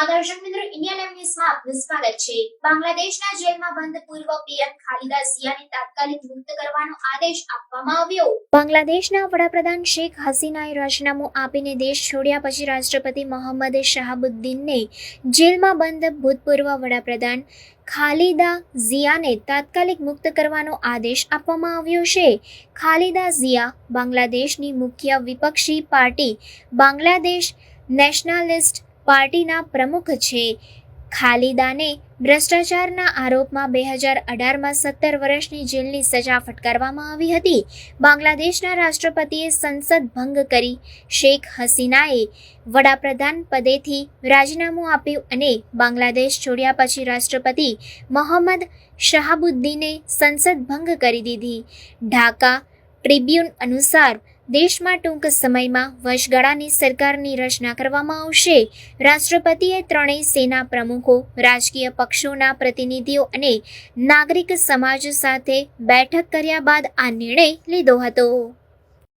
નમસ્કાર મિત્રો ઇન્ડિયન ન્યૂઝમાં આપનું સ્વાગત છે. બાંગ્લાદેશના જેલમાં બંધ પૂર્વ પીએમ ખાલિદા ઝિયાને તાત્કાલિક મુક્ત કરવાનો આદેશ આપવામાં આવ્યો. બાંગ્લાદેશના વડાપ્રધાન શેખ હસીનાએ રાજીનામું આપીને દેશ છોડ્યા પછી રાષ્ટ્રપતિ મોહમ્મદ શહાબુદ્દીનને જેલમાં બંધ ભૂતપૂર્વ વડાપ્રધાન ખાલિદા ઝિયાને તાત્કાલિક મુક્ત કરવાનો આદેશ આપવામાં આવ્યો છે. ખાલિદા ઝિયા બાંગ્લાદેશની મુખ્ય વિપક્ષી પાર્ટી બાંગ્લાદેશ નેશનાલિસ્ટ પાર્ટીના પ્રમુખ છે. ખાલિદાને ભ્રષ્ટાચારના આરોપમાં બે હજાર અઢારમાં સત્તર વર્ષની જેલની સજા ફટકારવામાં આવી હતી. બાંગ્લાદેશના રાષ્ટ્રપતિએ સંસદ ભંગ કરી. શેખ હસીનાએ વડાપ્રધાન પદેથી રાજીનામું આપ્યું અને બાંગ્લાદેશ છોડ્યા પછી રાષ્ટ્રપતિ મોહમ્મદ શહાબુદ્દીને સંસદ ભંગ કરી દીધી. ઢાકા ટ્રિબ્યુન અનુસાર દેશમાં ટૂંક સમયમાં વચગાળાની સરકારની રચના કરવામાં આવશે. રાષ્ટ્રપતિએ ત્રણેય સેના પ્રમુખો, રાજકીય પક્ષોના પ્રતિનિધિઓ અને નાગરિક સમાજ સાથે બેઠક કર્યા બાદ આ નિર્ણય લીધો હતો.